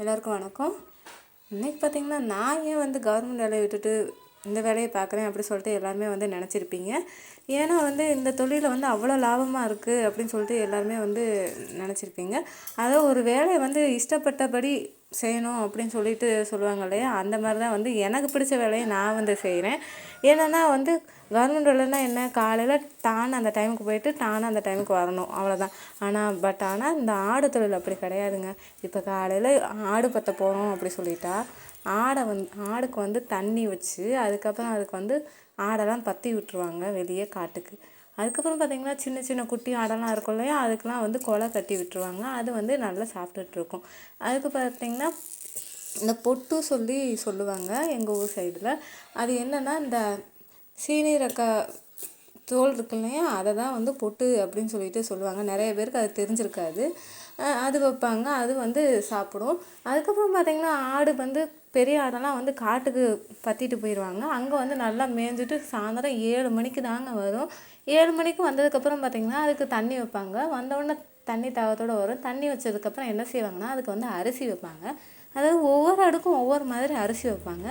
எல்லாருக்கும் வணக்கம். இன்னைக்கு பார்த்தீங்கன்னா நான் ஏன் வந்து கவர்மெண்ட் வேலையை விட்டுட்டு இந்த வேலையை பார்க்குறேன் அப்படி சொல்லிட்டு எல்லாருமே வந்து நினச்சிருப்பீங்க. ஏன்னா வந்து இந்த தொழிலில் வந்து அவ்வளோ லாபமாக இருக்குது அப்படின்னு சொல்லிட்டு எல்லாருமே வந்து நினச்சிருப்பீங்க. அதாவது ஒரு வேலையை வந்து இஷ்டப்பட்டபடி செய்யணும் அப்படின்னு சொல்லிட்டு சொல்லுவாங்க இல்லையா? அந்த மாதிரி தான் வந்து எனக்கு பிடிச்ச வேலையை நான் வந்து செய்கிறேன் ஏன்னா வந்து கவர்மெண்ட் வேலைன்னா என்ன? காலையில் டான் அந்த டைமுக்கு போயிட்டு டான் அந்த டைமுக்கு வரணும். அவ்வளோதான் ஆனால் பட் ஆனால் இந்த ஆடு தொழில் அப்படி கிடையாதுங்க. இப்போ காலையில் ஆடு பற்ற போகிறோம் அப்படி சொல்லிட்டா ஆடை வந்து ஆடுக்கு வந்து தண்ணி வச்சு அதுக்கப்புறம் அதுக்கு வந்து ஆடெல்லாம் பற்றி விட்டுருவாங்க வெளியே காட்டுக்கு. அதுக்கப்புறம் பார்த்திங்கன்னா சின்ன சின்ன குட்டி ஆடெல்லாம் இருக்கும் இல்லையா? அதுக்கெலாம் வந்து கொலை கட்டி விட்டுருவாங்க. அது வந்து நல்லா சாப்பிட்டுட்ருக்கும். அதுக்கு பார்த்திங்கன்னா இந்த பொட்டு சொல்லி சொல்லுவாங்க எங்கள் ஊர் சைடில் அது என்னென்னா இந்த சீனிரக்க தோல் இருக்கு இல்லையா? அதை தான் வந்து பொட்டு அப்படின்னு சொல்லிட்டு சொல்லுவாங்க. நிறைய பேருக்கு அது தெரிஞ்சிருக்காது. அது வைப்பாங்க. அது வந்து சாப்பிடும். அதுக்கப்புறம் பார்த்திங்கன்னா ஆடு வந்து பெரிய ஆடெல்லாம் வந்து காட்டுக்கு பற்றிட்டு போயிடுவாங்க அங்கே வந்து நல்லா மேய்ஞ்சிட்டு சாயந்தரம் ஏழு மணிக்கு தாங்க வரும். ஏழு மணிக்கு வந்ததுக்கப்புறம் பார்த்திங்கன்னா அதுக்கு தண்ணி வைப்பாங்க. வந்தவுடனே தண்ணி தாகத்தோடு வரும். தண்ணி வச்சதுக்கப்புறம் என்ன செய்வாங்கன்னா அதுக்கு வந்து அரிசி வைப்பாங்க. அதாவது ஒவ்வொரு அடுக்கும் ஒவ்வொரு மாதிரி அரிசி வைப்பாங்க.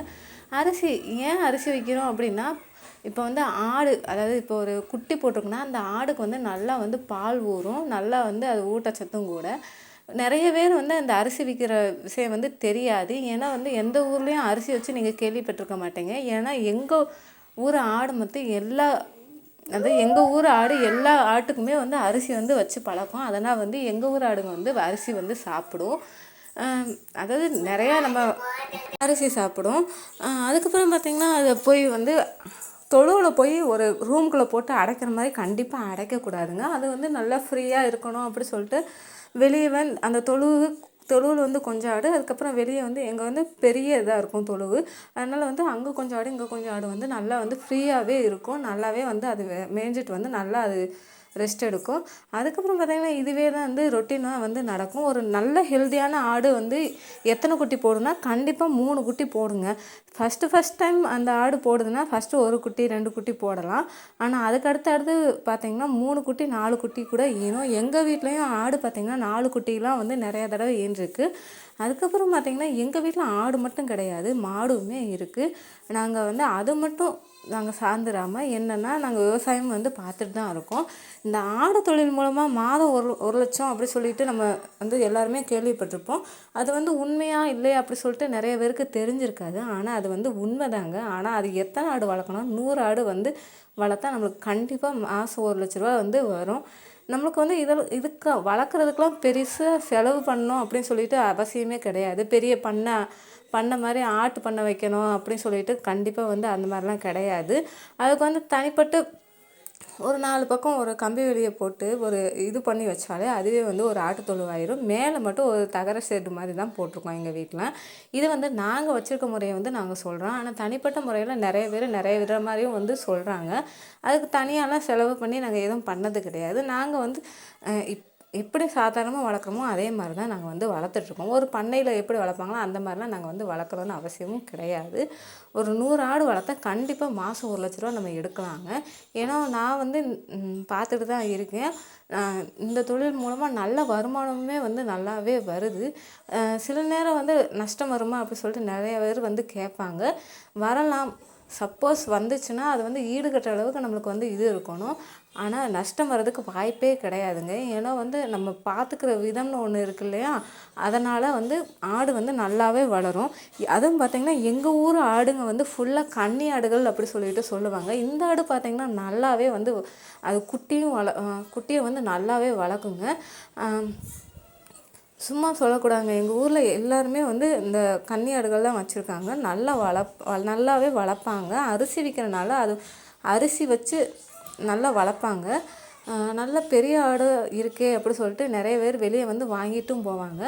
அரிசி ஏன் அரிசி வைக்கிறோம் அப்படின்னா இப்போ வந்து ஆடு அதாவது இப்போ ஒரு குட்டி போட்டிருக்குன்னா அந்த ஆடுக்கு வந்து நல்லா வந்து பால் ஊறும். நல்லா வந்து அது ஊட்டச்சத்தும் கூட. நிறைய பேர் வந்து அந்த அரிசி விற்கிற விஷயம் வந்து தெரியாது. ஏன்னா வந்து எந்த ஊர்லேயும் அரிசி வச்சு நீங்கள் கேள்விப்பட்டிருக்க மாட்டீங்க. ஏன்னா எங்கள் ஊர் ஆடு மட்டும் எல்லா அது எங்கள் ஊர் ஆடு எல்லா ஆட்டுக்குமே வந்து அரிசி வந்து வச்சு பழக்கம். அதனால் வந்து எங்கள் ஊர் ஆடுங்க வந்து அரிசி வந்து சாப்பிடும். அதாவது நிறையா நம்ம அரிசி சாப்பிடும். அதுக்கப்புறம் பார்த்திங்கன்னா அதை போய் வந்து தொழுவில் போய் ஒரு ரூம்குள்ளே போட்டு அடைக்கிற மாதிரி கண்டிப்பாக அடைக்கக்கூடாதுங்க அது வந்து நல்லா ஃப்ரீயாக இருக்கணும் அப்படி சொல்லிட்டு வெளியே வந்து அந்த தொழுவு தொழுவில் வந்து கொஞ்சம் ஆடு அதுக்கப்புறம் வெளியே வந்து எங்கே வந்து பெரிய இதாக இருக்கும் தொழுவு. அதனால் வந்து அங்கே கொஞ்சம் ஆடு இங்கே கொஞ்சம் ஆடு வந்து நல்லா வந்து ஃப்ரீயாகவே இருக்கும். நல்லாவே வந்து அது மேய்ஞ்சிட்டு வந்து நல்லா அது ரெஸ்ட் எடுக்கும். அதுக்கப்புறம் பார்த்திங்கன்னா இதுவே தான் வந்து ரொட்டீனாக வந்து நடக்கும். ஒரு நல்ல ஹெல்த்தியான ஆடு வந்து எத்தனை குட்டி போடுன்னா கண்டிப்பாக மூணு குட்டி போடுங்க. ஃபஸ்ட்டு ஃபஸ்ட் டைம் அந்த ஆடு போடுதுன்னா ஃபஸ்ட்டு ஒரு குட்டி ரெண்டு குட்டி போடலாம். ஆனால் அதுக்கு அடுத்து அடுத்து பார்த்திங்கன்னா மூணு குட்டி நாலு குட்டி கூட ஈனும் எங்கள் வீட்லேயும் ஆடு பார்த்திங்கன்னா நாலு குட்டிலாம் வந்து நிறைய தடவை ஈன்றிருக்கு அதுக்கப்புறம் பார்த்திங்கன்னா எங்கள் வீட்டில் ஆடு மட்டும் கிடையாது மாடுமே இருக்குது நாங்கள் வந்து அது மட்டும் நாங்கள் சார்ந்துடாமல் என்னென்னா நாங்கள் விவசாயம் வந்து பார்த்துட்டு தான் இருக்கோம். இந்த ஆடு தொழில் மூலமாக மாதம் ஒரு ஒரு லட்சம் அப்படி சொல்லிட்டு நம்ம வந்து எல்லாருமே கேள்விப்பட்டிருப்போம். அது வந்து உண்மையா இல்லையா அப்படி சொல்லிட்டு நிறைய பேருக்கு தெரிஞ்சிருக்காது. ஆனால் அது வந்து உண்மைதாங்க. ஆனால் அது எத்தனை ஆடு வளர்க்கணும்? நூறு ஆடு வந்து வளர்த்தா நம்மளுக்கு கண்டிப்பாக மாதம் ஒரு லட்ச ரூபா வந்து வரும். நம்மளுக்கு வந்து இதில் இதுக்கு வளர்க்குறதுக்கெலாம் பெருசாக செலவு பண்ணணும் அப்படின்னு சொல்லிட்டு அவசியமே கிடையாது. பெரிய பண்ணை பண்ண மாதிரி ஆட்டு பண்ண வைக்கணும் அப்படின்னு சொல்லிட்டு கண்டிப்பாக வந்து அந்த மாதிரிலாம் கிடையாது. அதுக்கு வந்து தனிப்பட்டு ஒரு நாலு பக்கம் ஒரு கம்பி வெளியை போட்டு ஒரு இது பண்ணி வச்சாலே அதுவே வந்து ஒரு ஆட்டு தொழுவாயிரும். மேலே மட்டும் ஒரு தகர ஷெட்டு மாதிரி தான் போட்டிருக்கோம் எங்கள் வீட்டில் இது வந்து நாங்கள் வச்சுருக்க முறையை வந்து நாங்கள் சொல்கிறோம் ஆனால் தனிப்பட்ட முறையில் நிறைய பேர் நிறைய வித மாதிரியும் வந்து சொல்கிறாங்க அதுக்கு தனியாலாம் செலவு பண்ணி நாங்கள் எதுவும் பண்ணது கிடையாது. நாங்கள் வந்து இப் எப்படி சாதாரணமாக வளர்க்குறோமோ அதே மாதிரி தான் நாங்கள் வந்து வளர்த்துட்ருக்கோம். ஒரு பண்ணையில் எப்படி வளர்ப்பாங்களோ அந்த மாதிரிலாம் நாங்கள் வந்து வளர்க்கணும்னு அவசியமும் கிடையாது. ஒரு நூறு ஆடு வளர்த்தா கண்டிப்பாக மாதம் ஒரு லட்ச ரூபா நம்ம எடுக்கலாங்க. ஏன்னா நான் வந்து பார்த்துட்டு தான் இருக்கேன். இந்த தொழில் மூலமாக நல்ல வருமானமுமே வந்து நல்லாவே வருது. சில நேரம் வந்து நஷ்டம் வருமா அப்படி சொல்லிட்டு நிறைய பேர் வந்து கேட்பாங்க. வரலாம். சப்போஸ் வந்துச்சுன்னா அது வந்து ஈடுகட்டுற அளவுக்கு நம்மளுக்கு வந்து இது இருக்கணும். ஆனால் நஷ்டம் வர்றதுக்கு வாய்ப்பே கிடையாதுங்க. ஏன்னா வந்து நம்ம பார்த்துக்கிற விதம்னு ஒன்று இருக்கு இல்லையா? அதனால் வந்து ஆடு வந்து நல்லாவே வளரும். அதுவும் பார்த்திங்கன்னா எங்கள் ஊர் ஆடுங்க வந்து ஃபுல்லாக கன்னி ஆடுகள் அப்படி சொல்லிட்டு சொல்லுவாங்க. இந்த ஆடு பார்த்திங்கன்னா நல்லாவே வந்து அது குட்டியும் வள குட்டியை வந்து நல்லாவே வளர்க்குங்க. சும்மா சொல்லக்கூடாதுங்க. எங்கள் ஊரில் எல்லாருமே வந்து இந்த கன்னி ஆடுகள் தான் வச்சுருக்காங்க. நல்லா வளப் நல்லாவே வளர்ப்பாங்க. அரிசி விற்கிறனால அது அரிசி வச்சு நல்லா வளர்ப்பாங்க. நல்ல பெரிய ஆடு இருக்கே அப்படி சொல்லிட்டு நிறைய பேர் வெளியே வந்து வாங்கிட்டும் போவாங்க.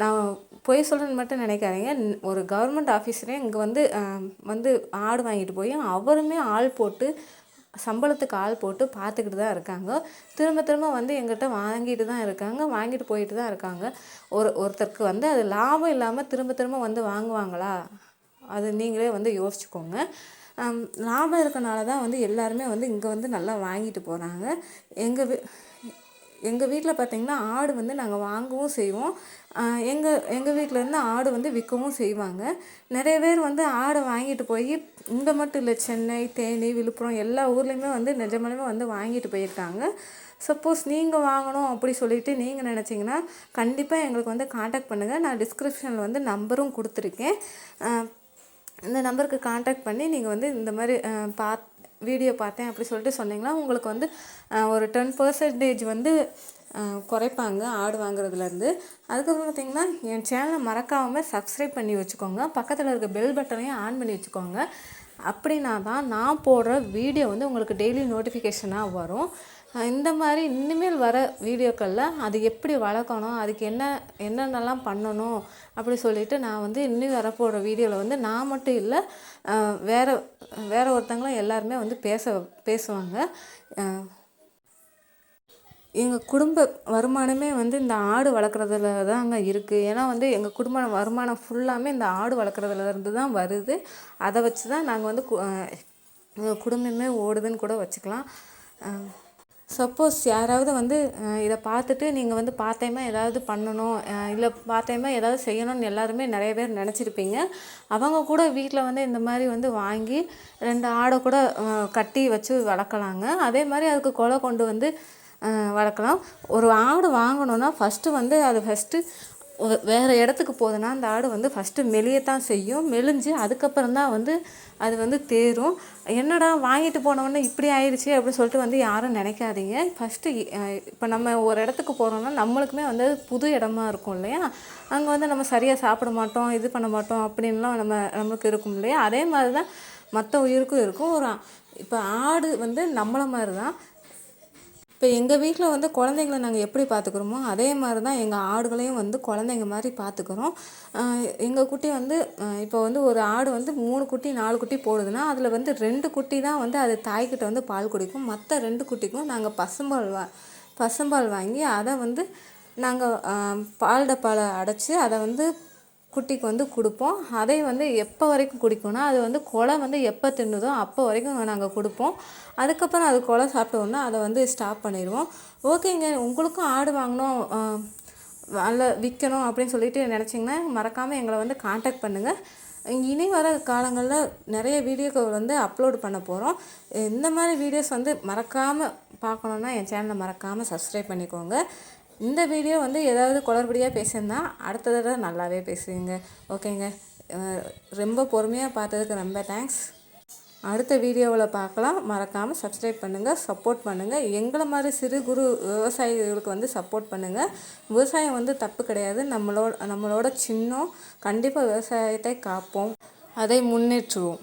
நான் பொய் சொல்லணும்னு மட்டும் நினைக்காதீங்க. ஒரு கவர்மெண்ட் ஆஃபீஸரே இங்கே வந்து வந்து ஆடு வாங்கிட்டு போய் அவருமே ஆள் போட்டு சம்பளத்துக்கு ஆள் போட்டு பார்த்துக்கிட்டு தான் இருக்காங்க. திரும்ப திரும்ப வந்து எங்கிட்ட வாங்கிட்டு தான் இருக்காங்க. வாங்கிட்டு போயிட்டு தான் இருக்காங்க. ஒரு ஒருத்தருக்கு வந்து அது லாபம் இல்லாமல் திரும்ப திரும்ப வந்து வாங்குவாங்களா? அது நீங்களே வந்து யோசிச்சுக்கோங்க. லாபம் இருக்கனால தான் வந்து எல்லாருமே வந்து இங்கே வந்து நல்லா வாங்கிட்டு போகிறாங்க எங்கள் எங்கள் வீட்டில் பார்த்திங்கன்னா ஆடு வந்து நாங்கள் வாங்கவும் செய்வோம். எங்கள் எங்கள் வீட்டிலேருந்து ஆடு வந்து விற்கவும் செய்வாங்க. நிறைய பேர் வந்து ஆடை வாங்கிட்டு போய் இங்கே மட்டும் இல்லை சென்னை தேனி விழுப்புரம் எல்லா ஊர்லேயுமே வந்து நிஜமாலுமே வந்து வாங்கிட்டு போயிருக்காங்க. சப்போஸ் நீங்கள் வாங்கணும் அப்படி சொல்லிட்டு நீங்கள் நினச்சிங்கன்னா கண்டிப்பாக எங்களுக்கு வந்து காண்டாக்ட் பண்ணுங்கள் நான் டிஸ்கிரிப்ஷனில் வந்து நம்பரும் கொடுத்துருக்கேன். இந்த நம்பருக்கு காண்டாக்ட் பண்ணி நீங்கள் வந்து இந்த மாதிரி பார்த்து வீடியோ பார்த்தேன் அப்படி சொல்லிட்டு சொன்னீங்கன்னா உங்களுக்கு வந்து ஒரு டென் பர்சன்டேஜ் வந்து குறைப்பாங்க ஆடு வாங்குறதுலேருந்து. அதுக்கப்புறம் பார்த்திங்கன்னா என் சேனலை மறக்காமல் சப்ஸ்கிரைப் பண்ணி வச்சுக்கோங்க. பக்கத்தில் இருக்க பெல் பட்டனையும் ஆன் பண்ணி வச்சுக்கோங்க. அப்படின்னா தான் நான் போடுற வீடியோ வந்து உங்களுக்கு டெய்லி நோட்டிஃபிகேஷனாக வரும். இந்த மாதிரி இனிமேல் வர வீடியோக்களில் அது எப்படி வளர்க்கணும் அதுக்கு என்ன என்னென்னலாம் பண்ணணும் அப்படி சொல்லிவிட்டு நான் வந்து இன்னும் வரப்போகிற வீடியோவில் வந்து நான் மட்டும் இல்லை வேறு வேறு ஒருத்தங்களும் எல்லாருமே வந்து பேச பேசுவாங்க. எங்கள் குடும்ப வருமானமே வந்து இந்த ஆடு வளர்க்குறதுல தாங்க இருக்குது ஏன்னா வந்து எங்கள் குடும்ப வருமானம் ஃபுல்லாமே இந்த ஆடு வளர்க்குறதுலேருந்து தான் வருது. அதை வச்சு தான் நாங்கள் வந்து குடும்பமே ஓடுதுன்னு கூட வச்சுக்கலாம். சப்போஸ் யாராவது வந்து இதை பார்த்துட்டு நீங்கள் வந்து பார்ட் டைமாக ஏதாவது பண்ணணும் இல்லை பார்ட் டைமாக ஏதாவது செய்யணும்னு எல்லாருமே நிறைய பேர் நினச்சிருப்பீங்க. அவங்க கூட வீட்டில் வந்து இந்த மாதிரி வந்து வாங்கி ரெண்டு ஆடை கூட கட்டி வச்சு வளர்க்கலாங்க. அதே மாதிரி அதுக்கு கொலை கொண்டு வந்து வளர்க்கலாம். ஒரு ஆடு வாங்கணுன்னா ஃபஸ்ட்டு வந்து அது ஃபஸ்ட்டு வேறு இடத்துக்கு போகுதுன்னா அந்த ஆடு வந்து ஃபஸ்ட்டு மெலியத்தான் செய்யும். மெலிஞ்சு அதுக்கப்புறம் தான் வந்து அது வந்து தேரும். என்னடா வாங்கிட்டு போனவொடனே இப்படி ஆயிடுச்சு அப்படின்னு சொல்லிட்டு வந்து யாரும் நினைக்காதீங்க. ஃபஸ்ட்டு இப்போ நம்ம ஒரு இடத்துக்கு போகிறோம்னா நம்மளுக்குமே வந்து புது இடமா இருக்கும் இல்லையா? அங்கே வந்து நம்ம சரியாக சாப்பிட மாட்டோம் இது பண்ண மாட்டோம் அப்படின்லாம் நம்ம நம்மளுக்கு இருக்கும் இல்லையா? அதே மாதிரி தான் மற்ற உயிருக்கும் இருக்கும். ஒரு இப்போ ஆடு வந்து நம்மளை மாதிரி தான் இப்போ எங்கள் வீட்டில் வந்து குழந்தைங்கள நாங்கள் எப்படி பார்த்துக்குறோமோ அதே மாதிரி தான் எங்கள் ஆடுகளையும் வந்து குழந்தைங்க மாதிரி பார்த்துக்குறோம் எங்கள் குட்டி வந்து இப்போ வந்து ஒரு ஆடு வந்து மூணு குட்டி நாலு குட்டி போடுதுன்னா அதில் வந்து ரெண்டு குட்டி தான் வந்து அது தாய்கிட்ட வந்து பால் குடிக்கும். மற்ற ரெண்டு குட்டிக்கும் நாங்கள் பசும்பால் வா பசும்பால் வாங்கி அதை வந்து நாங்கள் பால் டப்பாவில் அடைச்சி அதை வந்து குட்டிக்கு வந்து கொடுப்போம். அதை வந்து எப்போ வரைக்கும் குடிக்கும்னா அது வந்து கொலை வந்து எப்போ தின்னுதோ அப்போ வரைக்கும் நாங்கள் கொடுப்போம். அதுக்கப்புறம் அது கொலை சாப்பிட்டோன்னா அதை வந்து ஸ்டாப் பண்ணிடுவோம். ஓகேங்க உங்களுக்கும் ஆடு வாங்கணும் நல்ல விற்கணும் அப்படின்னு சொல்லிட்டு நினச்சிங்கன்னா மறக்காமல் எங்களை வந்து காண்டாக்ட் பண்ணுங்கள் இனி வர காலங்களில் நிறைய வீடியோக்கள் வந்து அப்லோட் பண்ண போகிறோம் இந்த மாதிரி வீடியோஸ் வந்து மறக்காமல் பார்க்கணுன்னா என் சேனலை மறக்காமல் சப்ஸ்கிரைப் பண்ணிக்கோங்க. இந்த வீடியோ வந்து ஏதாவது குளறுபடியாக பேசியிருந்தா அடுத்த தடவை நல்லாவே பேசுவீங்க. ஓகேங்க. ரொம்ப பொறுமையாக பார்த்ததுக்கு ரொம்ப தேங்க்ஸ் அடுத்த வீடியோவில் பார்க்கலாம். மறக்காமல் சப்ஸ்கிரைப் பண்ணுங்கள் சப்போர்ட் பண்ணுங்கள் எங்களை மாதிரி சிறு குறு விவசாயிகளுக்கு வந்து சப்போர்ட் பண்ணுங்கள் விவசாயம் வந்து தப்பு கிடையாது. நம்மளோட நம்மளோட சின்னம் கண்டிப்பாக விவசாயத்தை காப்போம். அதை முன்னேற்றுவோம்.